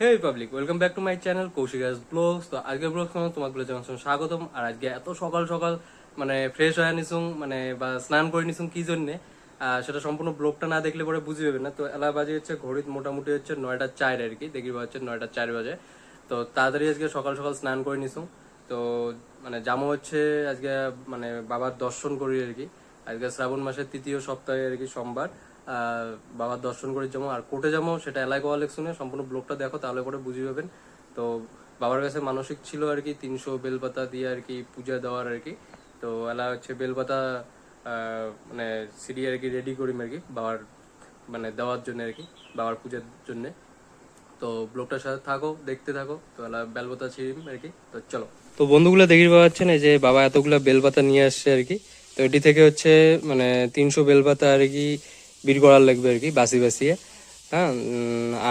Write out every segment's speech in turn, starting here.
Hey public welcome back to my channel Kaushika's blogs তো আজকে blog তোমাগুলো জানাচ্ছেন স্বাগতম। আর আজকে এত সকাল সকাল মানে ফ্রেশ হয়ে নিছুং মানে বা স্নান করে নিছুং কি জন্যে? সেটা সম্পূর্ণ ব্লগটা না দেখলে পরে বুঝে যাবে না। তো এলা বাজে হচ্ছে ঘড়িত মোটামুটি হচ্ছে নয়টা চার আর কি, দেখি হচ্ছে নয়টা চার বাজে। তো তাড়াতাড়ি আজকে সকাল সকাল স্নান করে নিছুং তো মানে জামো হচ্ছে আজকে মানে বাবার দর্শন করি আর কি। আজকে শ্রাবণ মাসের তৃতীয় সপ্তাহে আর কি সোমবার। বাবার দর্শন করে যাব আর কোর্টে যাব, সেটা এলাকা শুনে সম্পূর্ণ ব্লগটা দেখো, তাহলে পরে বুঝে পাবেন তো বাবার কাছে মানসিক ছিল আর কি, তিনশো বেলপাতা দিয়ে আর কি পূজা দেওয়ার আর কি। তো এলা হচ্ছে বেলপাতা মানে সিঁড়ি আর কি রেডি করি আর কি, বাবার মানে দেওয়ার জন্য আর কি, বাবার পূজার জন্যে। তো ব্লগটার সাথে থাকো, দেখতে থাকো, তো এলা বেলপাতা ছিঁড়িম আর কি, তো চলো। তো বন্ধুগুলো দেখি পাচ্ছেন, এই যে বাবা এতগুলো বেলপাতা নিয়ে আসছে আর কি, তো এটি থেকে হচ্ছে মানে তিনশো বেলপাতা আর কি বির করার লাগবে আর কি, বাসি বাসিয়ে। হ্যাঁ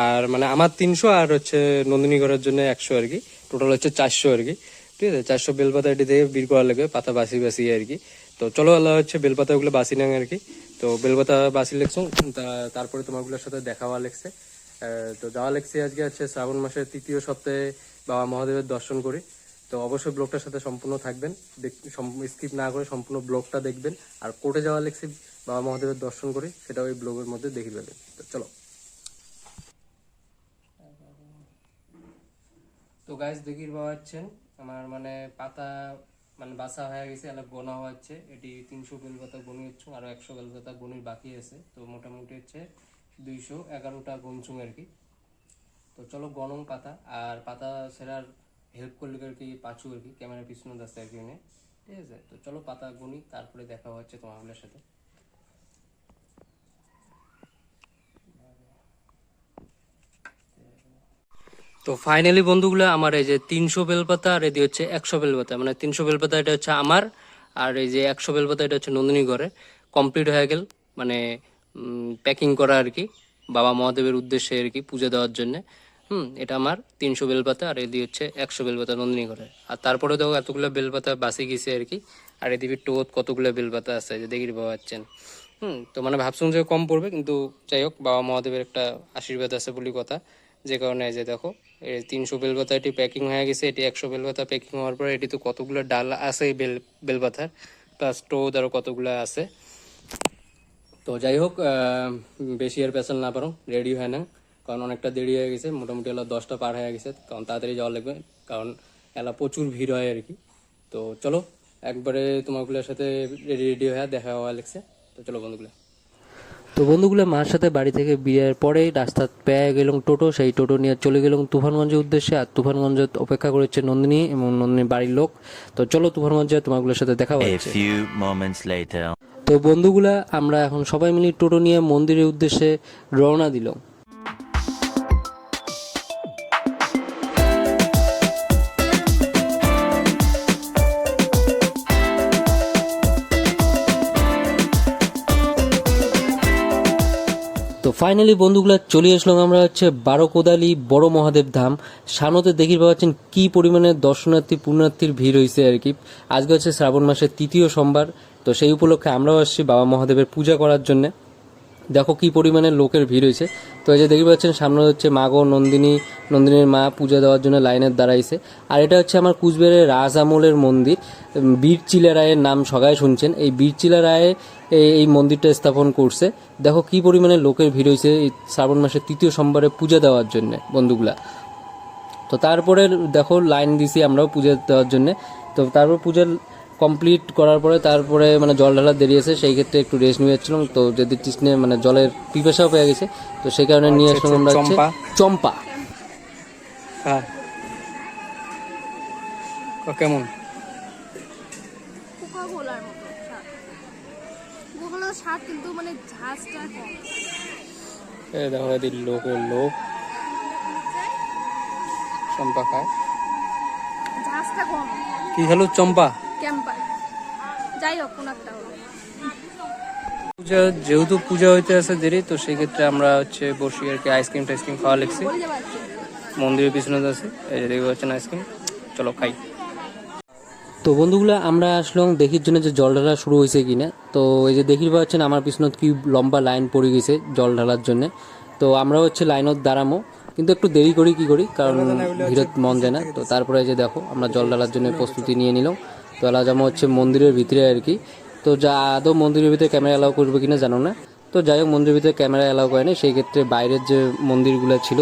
আর মানে আমার তিনশো আর হচ্ছে নন্দিনী করার জন্য একশো আর কি টোটাল হচ্ছে চারশো আর কি। ঠিক আছে, চারশো বেলপাতা এটি থেকে বির করা লাগবে, পাতা বাসি বাসিয়ে আর কি। তো চলো আল্লাহ হচ্ছে বেলপাতা ওগুলো বাসি নাং আর কি। তো বেলপাতা বাসি লেখছো তারপরে তোমাগুলোর সাথে দেখা হওয়া লেগছে তো যাওয়া লেগছে আজকে হচ্ছে শ্রাবণ মাসের তৃতীয় সপ্তাহে বাবা মহাদেবের দর্শন করি। তো অবশ্যই ব্লগটার সাথে সম্পূর্ণ থাকবেন। স্কিপ না করে সম্পূর্ণ ব্লগটা দেখবেন। আর কোর্টে যাওয়া লেগছে বাবা মহাদেবের দর্শন করে সেটা ওই ব্লগের মধ্যে দেখে পাবেন তো চলো। তো গাইজ দেখির পাওয়া যাচ্ছেন আমার মানে পাতা মানে বাসা হয়ে গেছে, এলা গোনা হচ্ছে এটি তিনশো বেল পাতা গনি হচ্ছে, আরও একশো বেল পাতা গনির বাকি আছে। তো মোটামুটি হচ্ছে দুইশো এগারোটা গনচুং আর কি। তো চলো গনম পাতা, আর পাতা সেরার হেল্প করলে আর কি পাঁচু আর কি ক্যামেরার পিছনে দাসে আর কি ঠিক আছে, তো চলো পাতা গুনি, তারপরে দেখা হচ্ছে তোমাদের সাথে। তো ফাইনালি বন্ধুগুলো, আমার এই যে তিনশো বেলপাতা আর এদি হচ্ছে, একশো বেলপাতা মানে তিনশো বেলপাতা এটা হচ্ছে আমার, আর এই যে একশো বেলপাতা এটা হচ্ছে নন্দিনী ঘরে। কমপ্লিট হয়ে গেল মানে প্যাকিং করা আর কি, বাবা মহাদেবের উদ্দেশ্যে আর কি পুজো দেওয়ার জন্য। হুম, এটা আমার তিনশো বেলপাতা আর এদি হচ্ছে একশো বেলপাতা নন্দিনী ঘরে আর তারপরে দেখো এতগুলো বেলপাতা বাসি গেছে আর কি। আর এদিকে টোত কতগুলো বেলপাতা আছে যে দেখি পাওয়া যাচ্ছেন হুম, তো মানে ভাবছিলাম যে কম পড়বে, কিন্তু যাই হোক, বাবা মহাদেবের একটা আশীর্বাদ আছে বলি কথা। যে কারণে যে দেখো, এই তিনশো বেলপাতা এটি প্যাকিং হয়ে গেছে, এটি একশো বেলপাতা প্যাকিং হওয়ার পরে এটি তো কতগুলো ডাল আছে বেল বেলপাতার প্লাস টোদ আরও কতগুলো আছে। তো যাই হোক বেশি আর পেছাল না পারো রেডি হয় না কারণ অনেকটা দেরি হয়ে গেছে মোটামুটি এলা দশটা পার হয়ে গেছে কারণ তাড়াতাড়ি যাওয়া লাগবে কারণ এলা প্রচুর ভিড় হয় আর কি। তো চলো একবারে তোমাগুলোর সাথে রেডি রেডি হয়ে দেখা হওয়া লাগছে তো চলো বন্ধুগুলো। তো বন্ধুগুলো মার সাথে বাড়ি থেকে বিয়ের পরেই রাস্তা পেয়ে গেলাম টোটো সেই টোটো নিয়ে চলে গেলাম তুফানগঞ্জের উদ্দেশ্যে আর তুফানগঞ্জ অপেক্ষা করেছে নন্দিনী এবং নন্দিনীর বাড়ির লোক। তো চলো তুফানগঞ্জে তোমাগুলোর সাথে দেখা হচ্ছে. তো বন্ধুগুলা আমরা এখন সবাই মিলে টোটো নিয়ে মন্দিরের উদ্দেশ্যে রওনা দিল ফাইনালি বন্ধুগুলা চলে আসলাম আমরা হচ্ছে বারো কোদালি বড় মহাদেব ধাম। সামনেতে দেখি পাচ্ছেন কি পরিমাণে দর্শনার্থী, পুণ্যার্থীর ভিড় হয়েছে আর কি। আজকে হচ্ছে শ্রাবণ মাসের তৃতীয় সোমবার, তো সেই উপলক্ষে আমরাও আসছি বাবা মহাদেবের পূজা করার জন্যে। দেখো কি পরিমাণে লোকের ভিড় হয়েছে। তো এই যে দেখতে পাচ্ছেন, সামনে হচ্ছে মাগো নন্দিনী, নন্দিনীর মা পূজা দেওয়ার জন্য লাইনের দাঁড়াইছে আর এটা হচ্ছে আমার কুচবিহারের রাজ আমলের মন্দির বীরচিলা রায়ের নাম সবাই শুনছেন। এই বীরচিলা রায়ে এই- মন্দিরটা স্থাপন করছে। দেখো কি পরিমাণে লোকের ভিড় হয়েছে এই শ্রাবণ মাসের তৃতীয় সোমবারে পূজা দেওয়ার জন্য, বন্ধুগুলা। তো তারপরে দেখো লাইন দিছি আমরাও পূজা দেওয়ার জন্য। তো তারপর পূজা কমপ্লিট করার পরে তারপরে মানে জল ঢালার দেরি আছে সেই ক্ষেত্রে একটু রেস্ট নিয়ে যাচ্ছিলাম। তো যদি তৃষ্ণে মানে জলের পিপাসাও পেয়ে গেছে তো সেই কারণে নিয়ে আসলাম আমরা হচ্ছে চম্পা। চম্পা। হ্যাঁ। কেমন? কিন্তু মানে ঝাঁজটা এই দেখো লোকের লোক। চম্পা খায়। ঝাঁজটা কম। কি হলো চম্পা? ক্যাম্পার। যাই হোক কোন একটা পূজা যেহেতু পূজা হইতে আছে দেরি তো সেই ক্ষেত্রে আমরা হচ্ছে বসি আর কি আইসক্রিম টাইসক্রিম খাওয়া আজকে। মন্দিরের পিছনে আছে এই যে দেখতে পাচ্ছেন আইসক্রিম। চলো খাই। তো বন্ধুগুলো আমরা আসলাম দেখির জন্য যে জল ঢালা শুরু হয়েছে কিনা তো এই যে দেখি পাচ্ছেন আমার পিছনে কি লম্বা লাইন পড়ে গেছে জল ঢালার জন্য। তো আমরা হচ্ছে লাইনত দাঁড়ামো কিন্তু একটু দেরি করি কি করি কারণ ভিড়ত মন যায় না। তো তারপরে যে দেখো আমরা জল ঢালার জন্য প্রস্তুতি নিয়ে নিলাম। তো এলা জামা হচ্ছে মন্দিরের ভিতরে আর কি। তো যা আদৌ মন্দিরের ভিতরে ক্যামেরা অ্যালাউ করবে কিনা জানো না। তো যাই হোক, মন্দিরের ভিতরে ক্যামেরা অ্যালাউ করে না সেই ক্ষেত্রে বাইরের যে মন্দিরগুলো ছিল,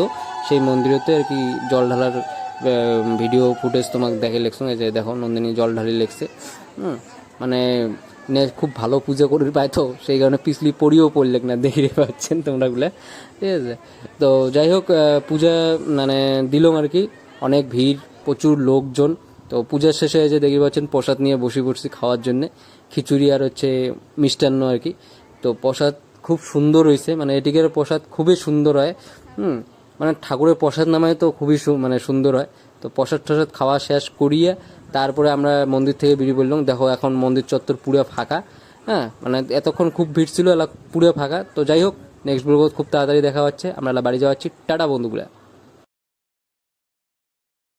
সেই মন্দিরেতে আর কি জল ঢালার ভিডিও ফুটেজ তোমাকে দেখে লেখছো। যে দেখো, নন্দিনী জল ঢালি লেখছে। মানে খুব ভালো পূজা করে পায় তো। সেই কারণে পিছলি পড়িও পড়লে না দেখে পাচ্ছেন তোমরা গুলা ঠিক আছে? তো যাই হোক পূজা মানে দিলাম আর কি। অনেক ভিড়, প্রচুর লোকজন। তো পূজার শেষে যে দেখতে পাচ্ছেন প্রসাদ নিয়ে বসে পড়ছি খাওয়ার জন্য। খিচুড়ি আর হচ্ছে মিষ্টান্ন আর কি। তো প্রসাদ খুব সুন্দর হয়েছে মানে এটিকের প্রসাদ খুবই সুন্দর হয়। হুম মানে ঠাকুরের প্রসাদ নামায় তো খুবই মানে সুন্দর হয়। তো প্রসাদ টসাদ খাওয়া শেষ করিয়ে তারপরে আমরা মন্দির থেকে বেরিয়ে পড়লাম। দেখো এখন মন্দির চত্বর পুরো ফাঁকা। হ্যাঁ মানে এতক্ষণ খুব ভিড় ছিল, এলাকা পুরো ফাঁকা। তো যাই হোক নেক্সট ব্লগ খুব তাড়াতাড়ি দেখা হচ্ছে। আমরা বাড়ি যাওয়াচ্ছি টাটা বন্ধুগুলা।